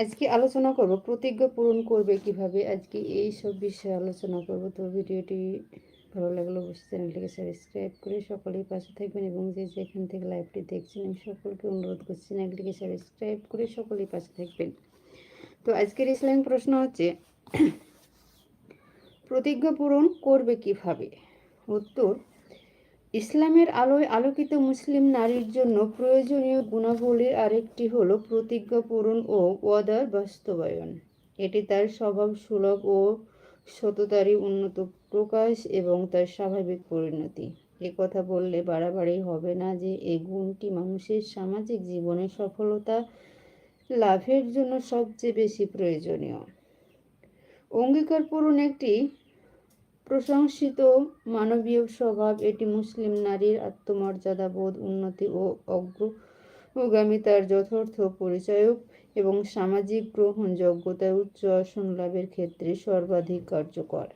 আজকে আলোচনা করব, প্রতিজ্ঞা পূরণ করবে কীভাবে? আজকে এই সব বিষয়ে আলোচনা করব। তো ভিডিওটি ভালো লাগলে অবশ্যই চ্যানেলটিকে সাবস্ক্রাইব করে সকলেই পাশে থাকবেন এবং যে যেখান থেকে লাইভটি দেখছেন, আমি সকলকে অনুরোধ করছি চ্যানেলটিকে সাবস্ক্রাইব করে সকলেই পাশে থাকবেন। তো আজকের ইসলামিক প্রশ্ন হচ্ছে, প্রতিজ্ঞা পূরণ করবে কীভাবে? উত্তর ইসলামের আলোয় আলোকিত মুসলিম নারীর জন্য প্রয়োজনীয় গুণাবলীর আরেকটি হলো প্রতিজ্ঞা পূরণ ও ওয়াদার বাস্তবায়ন। এটি তার স্বভাব সুলভ ও সততারই উন্নত প্রকাশ এবং তার স্বাভাবিক পরিণতি। এ কথা বললে বাড়াবাড়ি হবে না যে এই গুণটি মানুষের সামাজিক জীবনে সফলতা লাভের জন্য সবচেয়ে বেশি প্রয়োজনীয়। অঙ্গীকার পূরণ একটি প্রশংসিত মানবীয় স্বভাব, এটি মুসলিম নারীর আত্মমর্যাদা, বোধ, উন্নতি ও অগ্রগামিতার যথার্থ পরিচয়ক এবং সামাজিক গ্রহণযোগ্যতায় উচ্চ আসন লাভের ক্ষেত্রে সর্বাধিক কার্যকর।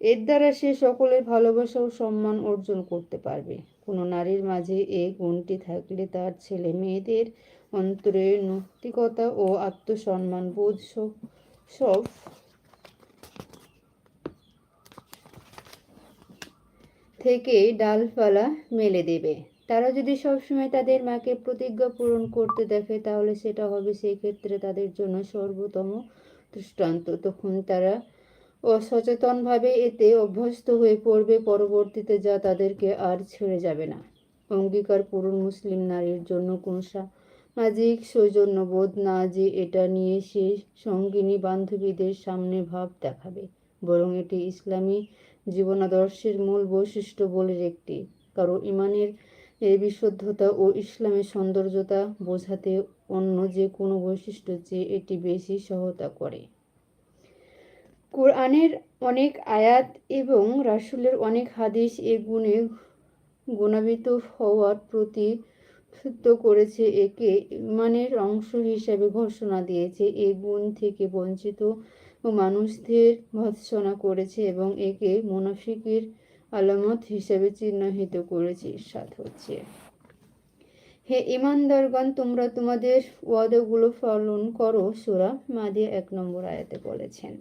এর দ্বারা সে সকলের ভালোবাসা ও সম্মান অর্জন করতে পারবে। কোনো নারীর মাঝে এই গুণটি থাকলে তার ছেলে মেয়েদের অন্তরে নৈতিকতা ও আত্মসম্মান বোধ সব থেকে ডালপালা মেলে দেবে। তারা যদি সবসময় তাদের মাকে প্রতিজ্ঞা পূরণ করতে দেখে, তাহলে সেটা হবে সেই ক্ষেত্রে তাদের জন্য সর্বোত্তম দৃষ্টান্ত। তখন তারা অসচেতনভাবে এতে অভ্যস্ত হয়ে পড়বে। পরবর্তীতে যা তাদেরকে আর ছেড়ে যাবে না। অঙ্গীকার পূরণ মুসলিম নারীর জন্য কোন সামাজিক সৌজন্যবোধ না যে এটা নিয়ে সে সঙ্গিনী বান্ধবীদের সামনে ভাব দেখাবে। বরং এটি ইসলামী জীবনাদর্শের মূল বৈশিষ্ট্য বলে একটি। কারও ইমানের এই বিশুদ্ধতা ও ইসলামের সৌন্দর্যতা বোঝাতে অন্য যে কোনো বৈশিষ্ট্য চেয়ে এটি বেশি সহায়তা করে। কোরআনের অনেক আয়াত এবং রাসুলের অনেক হাদিস এ গুণে গুণাবিত হওয়ার প্রতি করেছে, একে ইমানের অংশ হিসেবে ঘোষণা দিয়েছে। এ গুণ থেকে বঞ্চিত মানুষদের ভৎসনা করেছে এবং একে মুনাফিকের আলামত হিসেবে চিহ্নিত করেছে। সাত হচ্ছে, হে ইমানদারগণ তোমরা তোমাদের ওয়াদাগুলো পালন করো। সুরা মাদে এক নম্বর আয়াতে বলেছেন,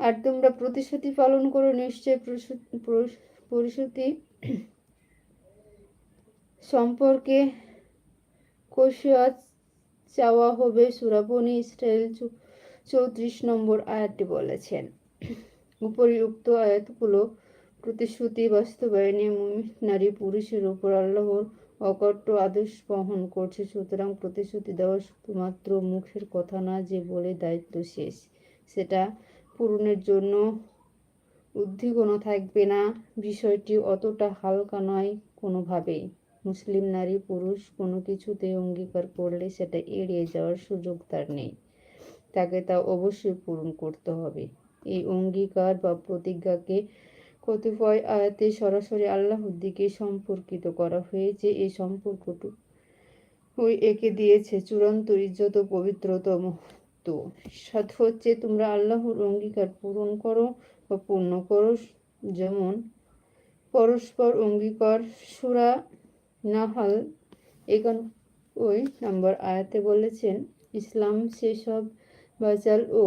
আর তোমরা প্রতিশ্রুতি পালন করো, নিশ্চয় পরিশ্রুতি সম্পর্কে কষিয়াত চাওয়া হবে। সুরাবনী ইসরায়েল চৌত্রিশ নম্বর আয়াতটি বলেছেন। উপরিউক্ত আয়াতগুলো প্রতিশ্রুতি, বাস্তবায়নে নারী, পুরুষের উপর আল্লাহর অকট্ট আদেশ বহন করছে। সুতরাং প্রতিশ্রুতি দেওয়া শুধুমাত্র মুখের কথা না, যে বলে দায়িত্ব শেষ, সেটা পূরণের জন্য উদ্দীপনা থাকবে না। বিষয়টি অতটা হালকা নয় কোনোভাবেই। মুসলিম নারী, পুরুষ কোনো কিছুতে অঙ্গীকার করলে সেটা এড়িয়ে যাওয়ার সুযোগ তার নেই। তাকে তা অবশ্যই পূরণ করতে হবে। এই অঙ্গীকার বা প্রতিজ্ঞাকে কতিপয় আয়াতে সরাসরি আল্লাহর দিকে সম্পর্কিত করা হয়েছে। এই সম্পর্কটু ওই একে দিয়েছে চূড়ান্ত ইজ্জত ও পবিত্রতম। তো সাথ হচ্ছে, তোমরা আল্লাহর অঙ্গীকার পূরণ করো বা পূর্ণ করো। যেমন, পরস্পর অঙ্গীকার, সুরা নাহাল ওই নাম্বার আয়াতে বলেছেন, ইসলাম সেসব বাচাল ও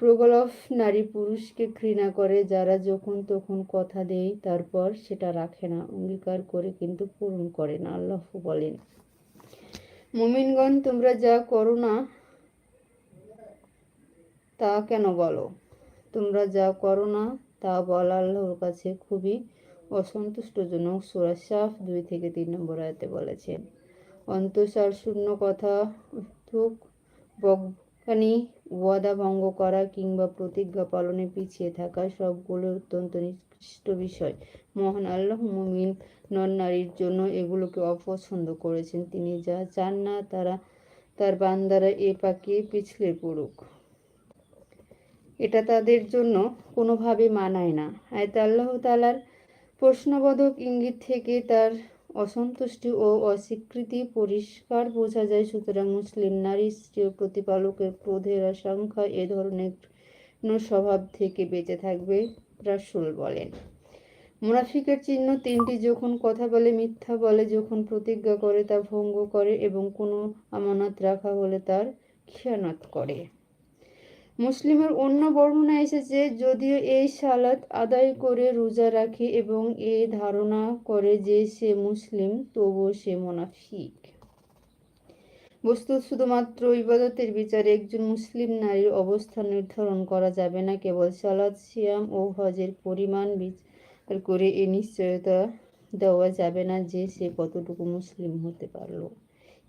প্রগলভ নারী পুরুষকে ঘৃণা করে, যারা যখন তখন কথা দেয়, তারপর সেটা রাখে না, অঙ্গীকার করে কিন্তু পূরণ করে না, আল্লাহ বলেন। মুমিনগণ, তোমরা যা করো না, তা কেন বলো? তোমরা যা করো না, তা বলা আল্লাহর কাছে খুবই অসন্তুষ্টজনক। সুরা সাফ দুই থেকে তিন নম্বর আয়তে বলেছেন, অন্তঃসার শূন্য কথা বকখানি ওয়াদা ভঙ্গ করা কিংবা প্রতিজ্ঞা পালনে পিছিয়ে থাকা সবগুলো অত্যন্ত নিকৃষ্ট বিষয়। মহান আল্লাহ মুমিন নন নারীর জন্য এগুলোকে অপছন্দ করেছেন। তিনি যা চান না তারা তার বান্দারা এ পাকিয়ে পিছলে পড়ুক। এটা তাদের জন্য কোনোভাবে মানায় না। আয়তা আল্লাহ তালার প্রশ্নবোধক ইঙ্গিত থেকে তার অসন্তুষ্টি ও অস্বীকৃতি পরিষ্কার বোঝা যায়, সুতরাং মুসলিম নারী স্ত্রী প্রতিপালকের ক্রোধের আশঙ্কা এ ধরনের স্বভাব থেকে বেঁচে থাকবে, রাসুল বলেন। মুনাফিকের চিহ্ন তিনটি, যখন কথা বলে, মিথ্যা বলে, যখন প্রতিজ্ঞা করে তা ভঙ্গ করে এবং কোনো আমানত রাখা হলে তার খেয়ানত করে। মুসলিমের অন্য বর্ণনা এসেছে, যদিও এই সালাত আদায় করে রোজা রাখে এবং এ ধারণা করে যে সে মুসলিম, তবুও সে মোনাফিক। বস্তুত শুধুমাত্র ইবাদতের বিচারে একজন মুসলিম নারীর অবস্থান নির্ধারণ করা যাবে না, কেবল সালাদ সিয়াম ও হজের পরিমাণ বিচার করে এ নিশ্চয়তা দেওয়া যাবে না যে সে কতটুকু মুসলিম হতে পারল।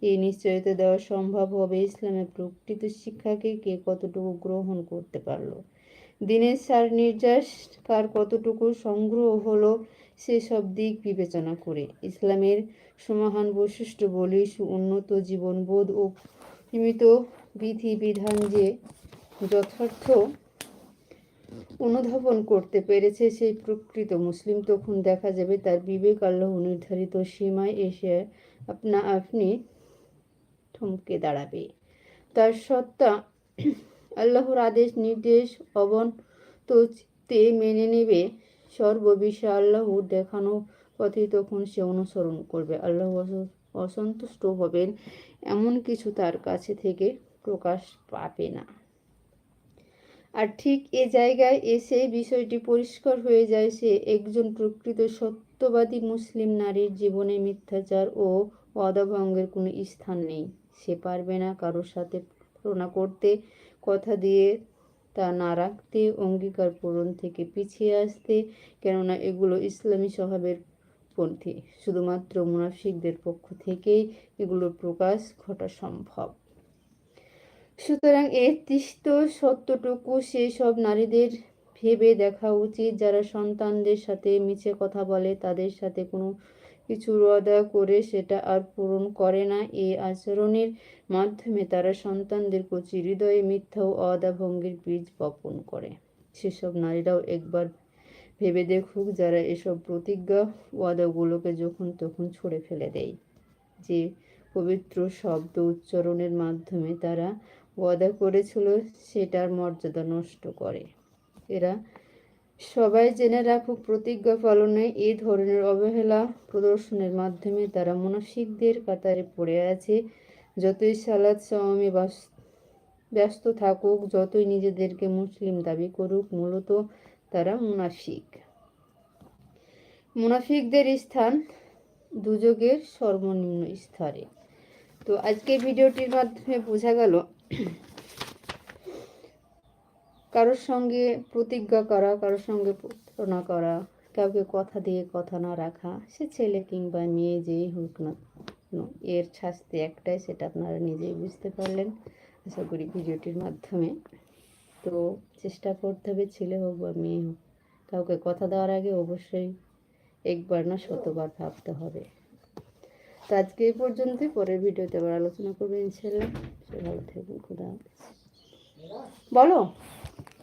এই নিশ্চয়তা দেওয়া সম্ভব হবে। ইসলামের প্রকৃত শিক্ষাকে কে কতটুকু গ্রহণ করতে পারল? দিনের সার নির্যাস কার কতটুকু সংগ্রহ হলো সেসব দিক বিবেচনা করে। ইসলামের সমাহান বৈশিষ্ট্য বলি উন্নত জীবনবোধ ও সীমিত বিধি বিধান যে যথার্থ অনুধাবন করতে পেরেছে সেই প্রকৃত মুসলিম তখন দেখা যাবে তার বিবেক আল্লাহ নির্ধারিত সীমায় এসে আপনা আপনি থমকে দাঁড়াবে। তার সত্তা আল্লাহর আদেশ, নির্দেশ অবন্তচিত্তে মেনে নেবে। সর্ববিষয়ে আল্লাহর দেখানো পথে তখন সে অনুসরণ করবে। আল্লাহ অসন্তুষ্ট হবেন, এমন কিছু তার কাছে থেকে প্রকাশ পাবে না। আর ঠিক এ জায়গায় এসে বিষয়টি পরিষ্কার হয়ে যায়, সে একজন প্রকৃত সত্যবাদী মুসলিম নারীর জীবনে মিথ্যাচার ও অদাভঙ্গের কোনো স্থান নেই। সে পারবে না কারোর সাথে তুলনা করতে। কথা দিয়ে তা না রাখতে, অঙ্গীকার পূরণ থেকে পিছিয়ে আসতে, কেননা এগুলো ইসলামী স্বভাবের পন্থী। শুধুমাত্র মুনাফিকদের পক্ষ থেকেই এগুলোর প্রকাশ ঘটা সম্ভব। সুতরাং এর তিস্ত সত্যটুকু সেই সব নারীদের ভেবে দেখা উচিত, যারা সন্তানদের সাথে মিছে কথা বলে, তাদের সাথে কোনো কিছু ওয়াদা করে সেটা আর পূরণ করে না। এই আচরণের মাধ্যমে তারা সন্তানদের কচি হৃদয়ে মিথ্যা ও অদা ভঙ্গির বীজ বপন করে। সেসব নারীরাও একবার ভেবে দেখুক যারা এসব প্রতিজ্ঞা ওয়াদাগুলোকে যখন তখন ছুঁড়ে ফেলে দেয়। যে পবিত্র শব্দ উচ্চারণের মাধ্যমে তারা ওয়াদা করেছিল, সেটার মর্যাদা নষ্ট করে। এরা সবাই জেনে রাখুক, প্রতিজ্ঞা পালনে এই ধরনের অবহেলা প্রদর্শনের মাধ্যমে তারা মুনাফিকদের কাতারে পড়ে আছে। যতই সালাদ বাস- ব্যস্ত থাকুক, যতই নিজেদেরকে মুসলিম দাবি করুক, মূলত তারা মুনাফিক। মুনাফিকদের স্থান দুযোগের সর্বনিম্ন স্তরে। তো আজকে ভিডিওটির মাধ্যমে বোঝা গেল কারোর সঙ্গে প্রতিজ্ঞা করা, কারোর সঙ্গে প্রতারণা করা, কাউকে কথা দিয়ে কথা না রাখা, সে ছেলে কিংবা মেয়ে যেই হোক না এর শাস্তি একটাই, সেটা আপনারা নিজেই বুঝতে পারলেন। আশা করি ভিডিওটির মাধ্যমে। তো চেষ্টা করতে হবে, ছেলে হোক বা মেয়ে হোক, কাউকে কথা দেওয়ার আগে অবশ্যই একবার না শতবার ভাবতে হবে। তো আজকে এই পর্যন্তই, পরের ভিডিওতে আবার আলোচনা করব ইনশাল্লাহ সে ভালো থাকবেন খুদা বলো।